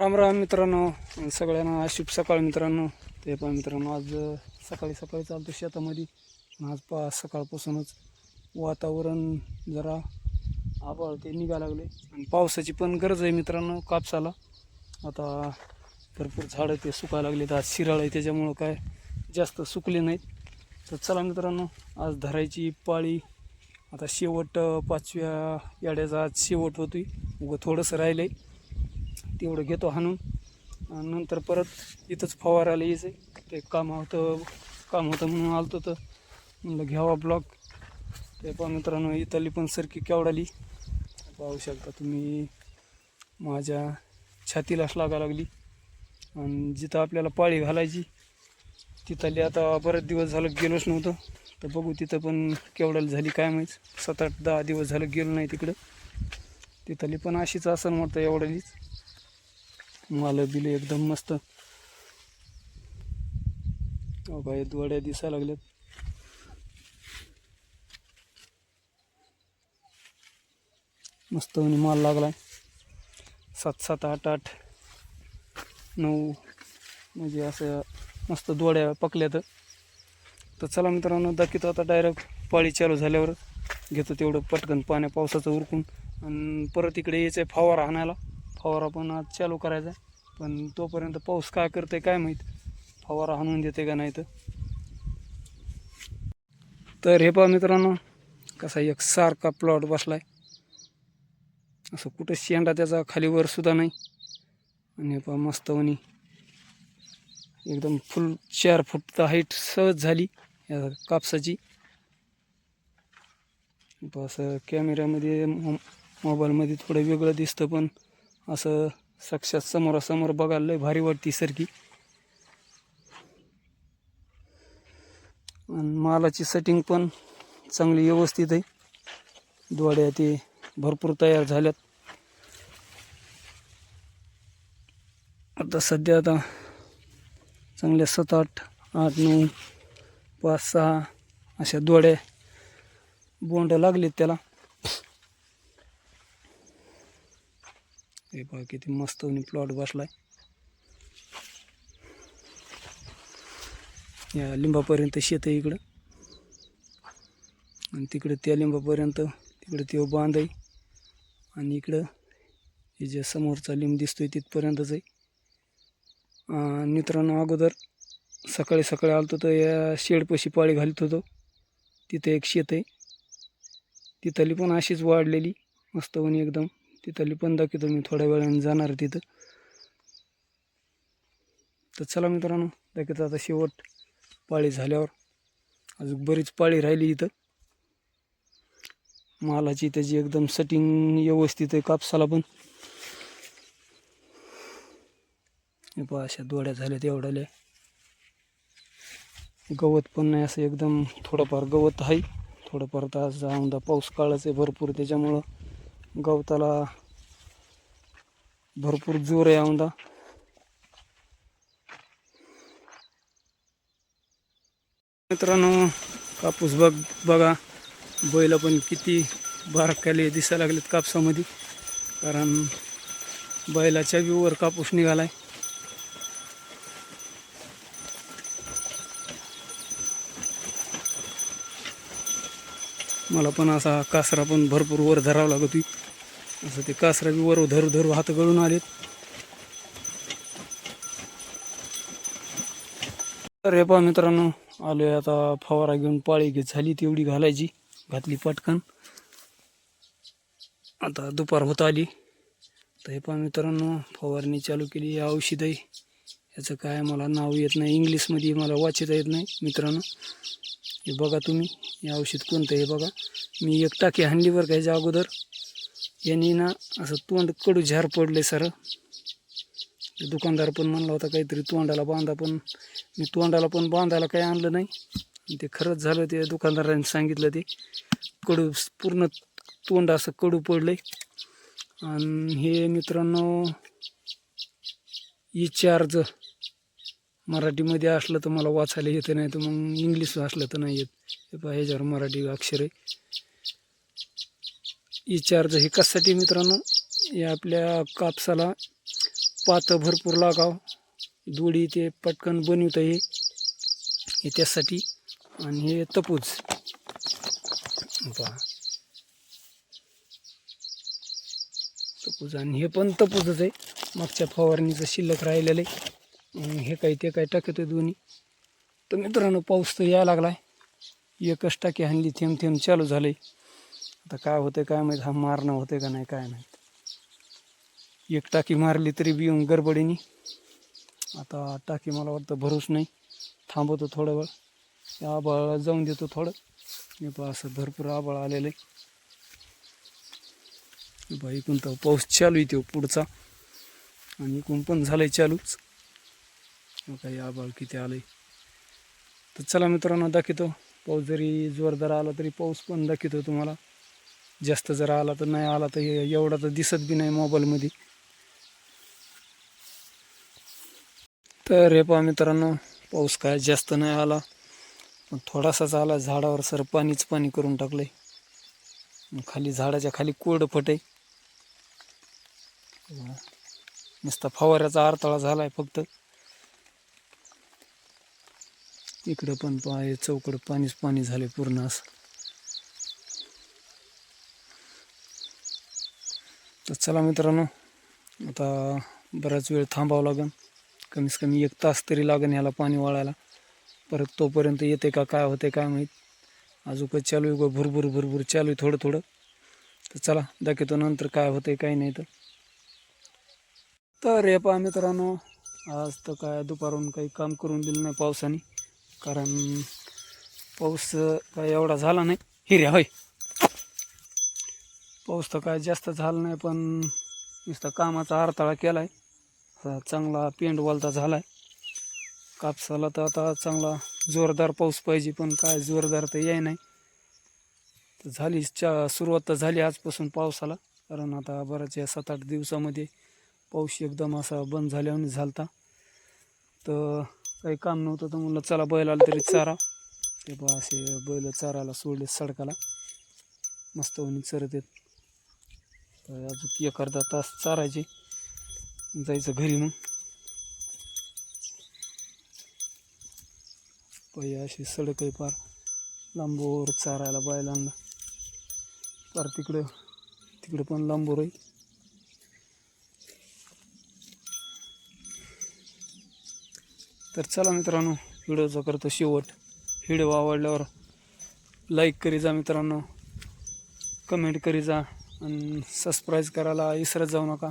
राम राम मित्रांनो सगळ्यांना शुभ सकाळ मित्रांनो. ते पण मित्रांनो आज सकाळी सकाळी चालतो शेतामध्ये. आज पा सकाळपासूनच वातावरण जरा आभाळ ते निघा लागले आणि पावसाची पण गरज आहे मित्रांनो कापसाला. आता भरपूर झाडं ते सुकायला लागले आज शिराळ आहे त्याच्यामुळं काय जास्त सुकले नाहीत. तर चला मित्रांनो आज धरायची पाळी. आता शेवट पाचव्या याड्याचा आज शेवट होती उगं थोडंसं राहिलं आहे तेवढं घेतो हाणून. आणि नंतर परत इथंच फवारायला यायचं ते काम होतं काम होतं म्हणून आलतो तर म्हणलं घ्यावा ब्लॉक ते पण मित्रांनो इथली पण सरकी केवढाली. पाहू शकता तुम्ही माझ्या छातीलाच लागा लागली. आणि जिथं आपल्याला पाळी घालायची तिथली आता बरेच दिवस झालं गेलोच नव्हतं. तर बघू तिथं पण केवढ्याला झाली काय माहीत. सात आठ दहा दिवस झालं गेलो नाही तिकडं. तिथली पण अशीच असं वाटतं एवढ्यालीच माल बिले एकदम मस्त. हो काय दोड्या दिसायला लागल्यात. मस्त माल लागलाय. सात सात आठ आठ नऊ म्हणजे असं मस्त दोड्या पकल्यात. तर चला मित्रांनो दाखवतो आता डायरेक्ट पाळी चालू झाल्यावर. घेतो तेवढं पटकन पाण्या पावसाचं उरकून. आणि परत इकडे यायचं आहे फवारा आणायला. फवारा पण आज चालू करायचा आहे. पण तोपर्यंत पाऊस काय करते काय माहीत? फवारा आणून देते का नाही तर. हे पहा मित्रांनो कसा एक सारखा प्लॉट बसलाय. असं कुठं शेंडा त्याचा खाली वर सुद्धा नाही. आणि हे पहा मस्त वनी एकदम फुल चार फूट हाईट सहज झाली या कापसाची. असं कॅमेऱ्यामध्ये मो मोबाईलमध्ये थोडं वेगळं दिसतं पण असं साक्षात समोरासमोर बघायला लय भारी वाटते सरकी आणि मालाची सेटिंग पण चांगली व्यवस्थित आहे. दोड्या ते भरपूर तयार झाल्यात. आता सध्या आता चांगल्या सात आठ आठ नऊ पाच सहा अशा दोड्या बोंड लागलेत त्याला. हे पहा किती मस्त प्लॉट बसलाय. या लिंबापर्यंत शेत आहे इकडं. आणि तिकडं त्या लिंबापर्यंत तिकडं ते बांध आहे. आणि इकडं हे जे समोरचा लिंब दिसतोय तिथपर्यंतच आहे. मित्रांनो अगोदर सकाळी सकाळी आलतो तर या शेडपाशी पाळी घालत होतो. तिथं एक शेत आहे. तिथली पण अशीच वाढलेली मस्त वणी एकदम. तिथली पण दाखवतो मी थोड्या वेळाने जाणार तिथं. तर चला मित्रांनो दाखवतो आता शेवट पाळी झाल्यावर. अजून बरीच पाळी राहिली इथं. मालाची त्याची एकदम सटिंग व्यवस्थित आहे कापसाला पण. हे पहा अशा दोड्या झाल्या तेवढ्याल्या गवत पण नाही असं एकदम थोडंफार गवत आहे. थोडंफार तर आज औंदा पाऊस काळाचं आहे भरपूर त्याच्यामुळं. गवताला भरपूर जोर आहे औंदा. मित्रांनो कापूस बघ बघा बैल पण किती बारकाले दिसायला लागलेत कापसामध्ये. कारण बैलाच्या व्यूवर कापूस निघालाय. मला पण असा कासरा पण भरपूर वर धरावा लागत होती असं ते कासरा बी वर धरू धरू हात गळून आलेत. तर हे पहा मित्रांनो आलो आता फवारा घेऊन पाळी घेत झाली तेवढी घालायची घातली पटकन. आता दुपार होत आली. तर हे पहा मित्रांनो फवारणी चालू केली औषध आहे. याचं काय मला नाव येत नाही इंग्लिशमध्ये मला वाचता येत नाही मित्रांनो. हे बघा तुम्ही हे औषध कोणतं हे बघा. मी एक टाकी हाणली बरं का ह्याच्या अगोदर. यांनी ना असं तोंड कडू झार पडले सर. दुकानदार पण म्हणला होता काहीतरी तोंडाला बांधा पण मी तोंडाला पण बांधायला काही आणलं नाही. ते खरंच झालं ते दुकानदारांनी सांगितलं ते. कडू पूर्ण तोंड असं कडू पडलंय. आणि हे मित्रांनो चार्ज मराठीमध्ये असलं तर मला वाचायला येतं नाही तर मग इंग्लिश असलं तर नाही येत. हे पहा ह्याच्यावर मराठी अक्षर आहे. ई चार्ज हे कशासाठी मित्रांनो? हे आपल्या कापसाला पातं भरपूर लागाव. दोडी ते पटकन बनवता ये हे त्यासाठी. आणि हे तपूज पहा तपूज आणि हे पण तपूजच आहे. मागच्या फवारणीचं शिल्लक राहिलेलं आहे. हे काही ते काही टाकतोय दोन्ही. तर मित्रांनो पाऊस तर यायला लागला आहे एकच टाकी हाणली थेंब थेंब चालू झालं आहे आता काय होते काय माहीत हा मारणं होते का नाही काय माहीत. एक टाकी मारली तरी बी येऊन गडबडीने. आता टाकी मला वाटतं भरूच नाही. थांबवतो थोडं वेळ या आबाळाला जाऊन देतो थोडं. हे पण असं भरपूर आबाळ आलेलं आहे बा इकून तर पाऊस चालू आहे तो पुढचा. आणि इकून पण झालं आहे चालूच काही आबाळ किती आलंय. तर चला मित्रांनो दाखवतो. पाऊस जरी जोरदार आला तरी पाऊस पण दाखवतो तुम्हाला. जास्त जर आला तर नाही आला तर हे एवढा तर दिसत बी नाही मोबाईलमध्ये. तर हे पहा मित्रांनो पाऊस काय जास्त नाही आला. पण थोडासाच आला झाडावर सर पाणीच पाणी करून टाकलंय. आहे खाली झाडाच्या खाली कोरडं फटे. नुसता फवाऱ्याचा आरतळा झालाय फक्त. इकडं पण पाय चौकड पाणीच पाणी झाले पूर्ण असं. तर चला मित्रांनो आता बराच वेळ थांबावं लागेल कमीत कमी एक तास तरी लागेल ह्याला पाणी वाळायला. परत तोपर्यंत येते का काय होते काय माहीत. अजून चालू आहे उगं भुरभुर भरभूर चालू आहे थोडं थोडं. तर चला दाखवतो नंतर काय होते काय नाही तर. तर हे पहा मित्रांनो आज तर काय दुपारून काही काम करून दिलं नाही पावसाने. कारण पाऊस काय एवढा झाला नाही. हिर्या होय. पाऊस तर काय जास्त झाला नाही पण नुसता कामाचा अडथळा केला आहे चांगला पेंड वालता झाला आहे कापसाला तर आता चांगला जोरदार पाऊस पाहिजे पण काय जोरदार तर याय नाही. तर झाली चा सुरुवात तर झाली आजपासून पावसाला. कारण आता बऱ्याच या सात आठ दिवसामध्ये पाऊस एकदम असा बंद झाल्याने झालता. तर काही काम नव्हतं तर म्हणलं चला बैल आलं तरी चारा. ते बा असे बैल चाराला सोडले सडकाला. मस्त होऊन चरत येत तर अजून एक अर्धा तास चारायचे जायचं घरी मग. पहि अशी सडक आहे पार. लांबोर चारायला बायलांना. पार तिकडं तिकडं पण लांबोर आहे. तर चला मित्रांनो व्हिडिओचा करतो शेवट. व्हिडिओ आवडल्यावर लाईक करी जा मित्रांनो. कमेंट करी जा आणि सबस्क्राईब करायला विसरत जाऊ नका.